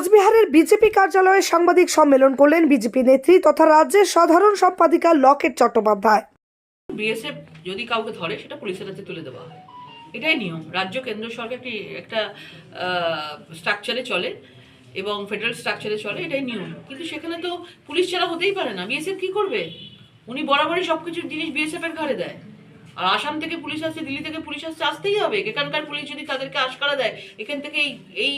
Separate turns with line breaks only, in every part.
কোচবিহারের বিজেপি কার্যালয়ে সাংবাদিক সম্মেলন করলেন বিজেপি নেত্রী তথা রাজ্যের সাধারণ সম্পাদিকা লকেট চট্টোপাধ্যায়।
বিএসএফ যদি কাউকে ধরে, সেটা পুলিশের হাতে তুলে দেওয়া হয়। এটাই নিয়ম। রাজ্য, কেন্দ্র সরকার একটি একটা স্ট্রাকচারে চলে এবং ফেডারেল স্ট্রাকচারে চলে, এটাই নিয়ম। কিন্তু সেখানে তো পুলিশ ছাড়া হতেই পারে না। বিএসএফ কি করবে? উনি বরাবরই সব কিছু জিনিস বিএসএফ এর ঘাড়ে দেয়। আর আসাম থেকে পুলিশ আসছে, দিল্লি থেকে পুলিশ আসছে, আসতেই হবে। এখানকার পুলিশ যদি তাদেরকে আশকারা দেয়, এখান থেকে এই এই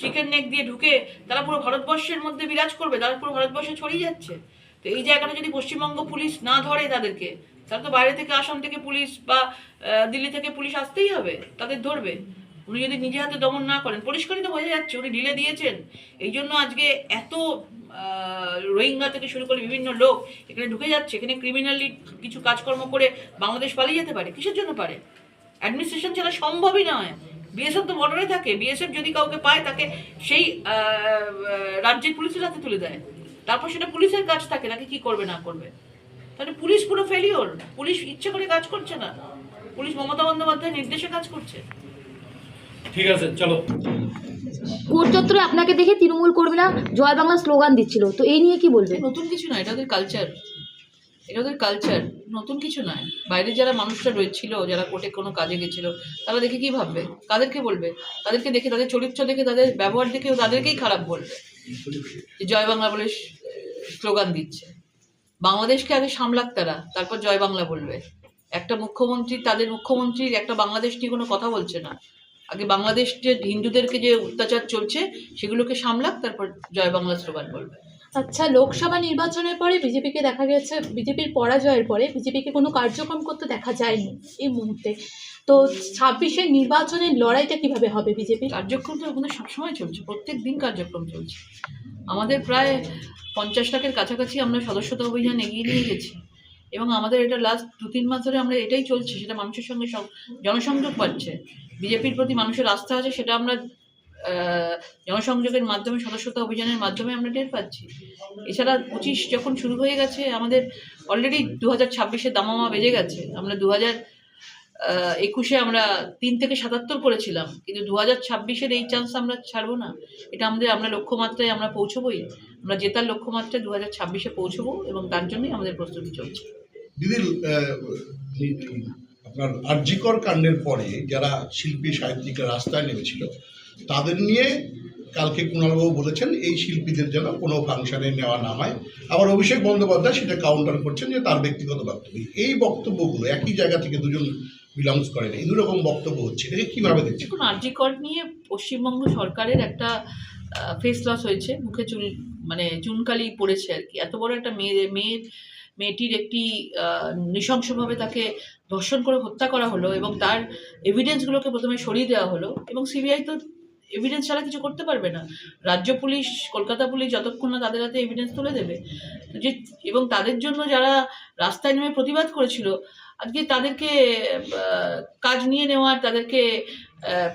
চিকেন নেক দিয়ে ঢুকে তারা পুরো ভারতবর্ষের মধ্যে বিরাজ করবে, তারা পুরো ভারতবর্ষে ছড়িয়ে যাচ্ছে। তো এই জায়গাটা যদি পশ্চিমবঙ্গ পুলিশ না ধরে তাদেরকে, তাহলে তো বাইরে থেকে আসাম থেকে পুলিশ বা দিল্লি থেকে পুলিশ আসতেই হবে, তাদের ধরবে। উনি যদি নিজে হাতে দমন না করেন, পরিষ্কারই তো বোঝা যাচ্ছে, উনি ঢিলে দিয়েছেন। এই জন্য আজকে এত রোহিঙ্গা থেকে শুরু করে বিভিন্ন লোক এখানে ঢুকে যাচ্ছে, এখানে ক্রিমিনালি কিছু কাজকর্ম করে বাংলাদেশ পালিয়ে যেতে পারে, কিসের জন্য পারে? অ্যাডমিনিস্ট্রেশন ছাড়া সম্ভবই নয়। বিএসএফ তো বর্ডারে থাকে বিএসএফ যদি কাউকে পায় তাকে সেই রাজ্যের পুলিশের হাতে তুলে দেয়। তারপর সেটা পুলিশের কাজ থাকে তাকে কি করবে না করবে। তাহলে পুলিশ পুরো ফেলিওর পুলিশ ইচ্ছে করে কাজ করছে না। পুলিশ মমতা বন্দ্যোপাধ্যায়ের নির্দেশে কাজ করছে।
ঠিক আছে চলো।
কোর্ট চত্বরে আপনাকে দেখে তৃণমূল কর্মীরা জয় বাংলা স্লোগান দিচ্ছিল। তো এই নিয়ে কি বলবেন?
নতুন কিছু নয় এটা ওদের কালচার এটা ওদের কালচার নতুন কিছু নয়। বাইরে যারা মানুষরা রয়েছিল, যারা কোর্টে কোনো কাজে গেছিল, তারা দেখে কি ভাববে? কাদেরকে বলবে? তাদেরকে দেখে, তাদের চরিত্র দেখে, তাদের ব্যবহার দেখে তাদেরকেই খারাপ বলবে। যে জয় বাংলা বলে স্লোগান দিচ্ছে। বাংলাদেশকে আগে সামলাক তারা, তারপর জয় বাংলা বলবে। একটা মুখ্যমন্ত্রী, তাদের মুখ্যমন্ত্রীর একটা বাংলাদেশ নিয়ে কোনো কথা বলছে না। আগে বাংলাদেশ যে হিন্দুদেরকে যে অত্যাচার চলছে, সেগুলোকে সামলাক, তারপর জয় বাংলা স্লোগান বলবে।
আচ্ছা লোকসভা নির্বাচনের পরে বিজেপিকে দেখা গেছে, বিজেপির পরাজয়ের পরে বিজেপিকে কোনো কার্যক্রম করতে দেখা যায়নি এই মুহূর্তে। তো ছাব্বিশের নির্বাচনের লড়াইটা কীভাবে হবে বিজেপি?
কার্যক্রম তো ওখানে সবসময় চলছে, প্রত্যেক দিন কার্যক্রম চলছে। আমাদের প্রায় পঞ্চাশ লাখের কাছাকাছি আমরা সদস্যতা অভিযান এগিয়ে নিয়ে গেছি। এবং আমাদের এটা লাস্ট দু তিন মাস ধরে আমরা এটাই চলছে, সেটা মানুষের সঙ্গে জনসংযোগ পাচ্ছে বিজেপির প্রতি মানুষের আস্থা আছে, সেটা আমরা জনসংযোগের মাধ্যমে, সদস্যতা অভিযানের মাধ্যমে আমরা টের পাচ্ছি। এছাড়া পঁচিশ যখন শুরু হয়ে গেছে, আমাদের অলরেডি দু হাজার ছাব্বিশে দামামা বেজে গেছে। আমরা দু হাজার একুশে আমরা তিন থেকে সাতাত্তর করেছিলাম, কিন্তু দু হাজার ছাব্বিশের এই চান্স আমরা ছাড়বো না। এটা আমাদের, আমরা লক্ষ্যমাত্রায় আমরা পৌঁছবোই। আমরা জেতার লক্ষ্যমাত্রায় দু হাজার ছাব্বিশে পৌঁছবো এবং তার জন্যই আমাদের প্রস্তুতি চলছে।
দিদি আপনার আর্যিকর কাণ্ডের পরে যারা শিল্পী, সাহিত্যিকরা রাস্তায় নেমেছিল তাদের নিয়ে কালকে কুণালবাবু বলেছেন, এই শিল্পীদের যেন কোনো ফাংশনে নেওয়া না হয়। আবার অভিষেক বন্দ্যোপাধ্যায় সেটা কাউন্টার করছেন যে তার ব্যক্তিগত বক্তব্য। এই বক্তব্যগুলো একই জায়গা থেকে দুজন বিলংস করেন এই দুরকম বক্তব্য হচ্ছে। এটাকে কীভাবে দেখছেন?
দেখুন আরজি কর নিয়ে পশ্চিমবঙ্গ সরকারের একটা ফেস লস হয়েছে। মুখে চুল মানে চুনকালি পড়েছে আর কি। এত বড় একটা মেয়ে মেয়ের মেয়েটির একটি নৃশংসভাবে তাকে ধর্ষণ করে হত্যা করা হলো এবং তার এভিডেন্সগুলোকে প্রথমে সরিয়ে দেওয়া হলো এবং সিবিআই তো এভিডেন্স ছাড়া কিছু করতে পারবে না। রাজ্য পুলিশ, কলকাতা পুলিশ যতক্ষণ না তাদের হাতে এভিডেন্স তুলে দেবে। যে, এবং তাদের জন্য যারা রাস্তায় নেমে প্রতিবাদ করেছিল, আজকে তাদেরকে কাজ নিয়ে নেওয়ার, তাদেরকে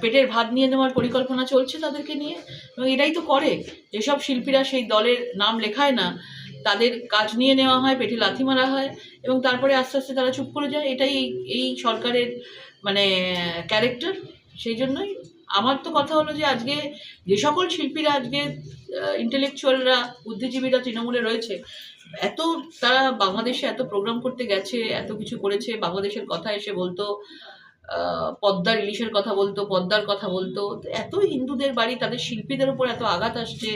পেটের ভাত নিয়ে নেওয়ার পরিকল্পনা চলছে তাদেরকে নিয়ে। এবং এটাই তো করে। যেসব শিল্পীরা সেই দলের নাম লেখায় না, তাদের কাজ নিয়ে নেওয়া হয়, পেটে লাথি মারা হয়, এবং তারপরে আস্তে আস্তে তারা চুপ করে যায়। এটাই এই- সরকারের মানে ক্যারেক্টার সেই জন্যই আমার তো কথা হলো যে আজকে যে সকল শিল্পীরা আজকে ইন্টেলেকচুয়ালরা বুদ্ধিজীবীরা তৃণমূলে রয়েছে, এত তারা বাংলাদেশে এত প্রোগ্রাম করতে গেছে, এত কিছু করেছে, বাংলাদেশের কথা এসে বলতো পদ্মার ইলিশের কথা বলতো, পদ্মার কথা বলতো এত হিন্দুদের বাড়ি, তাদের শিল্পীদের উপর এত আঘাত আসছে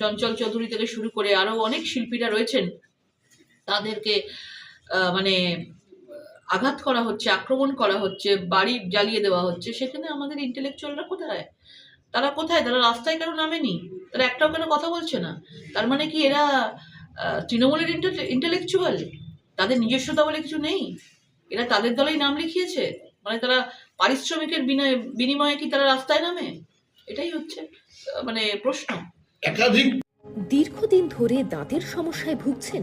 চঞ্চল চৌধুরী থেকে শুরু করে আরও অনেক শিল্পীরা রয়েছেন, তাদেরকে মানে আঘাত করা হচ্ছে আক্রমণ করা হচ্ছে বাড়ি জ্বালিয়ে দেওয়া হচ্ছে সেখানে আমাদের ইন্টেলেকচুয়ালরা কোথায়? তারা কোথায়? তারা রাস্তায় কেন নামেনি তারা একটাও কেন কথা বলছে না? তার মানে কি এরা তৃণমূলের ইন্টেলেকচুয়াল তাদের নিজস্বতা বলে কিছু নেই? এরা তাদের দলেই নাম লিখিয়েছে? মানে তারা পারিশ্রমিকের বিনয় বিনিময়ে কি তারা রাস্তায় নামে? এটাই হচ্ছে আহ, মানে প্রশ্ন।
একাধিক
দীর্ঘদিন ধরে দাঁতের সমস্যায় ভুগছেন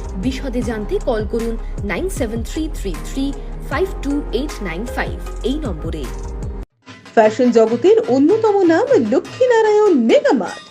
বিশদে জানতে কল করুন nine seven three three three five two eight nine five এই নম্বরে।
ফ্যাশন জগতের অন্যতম নাম লক্ষ্মীনারায়ণ মেগামার্ট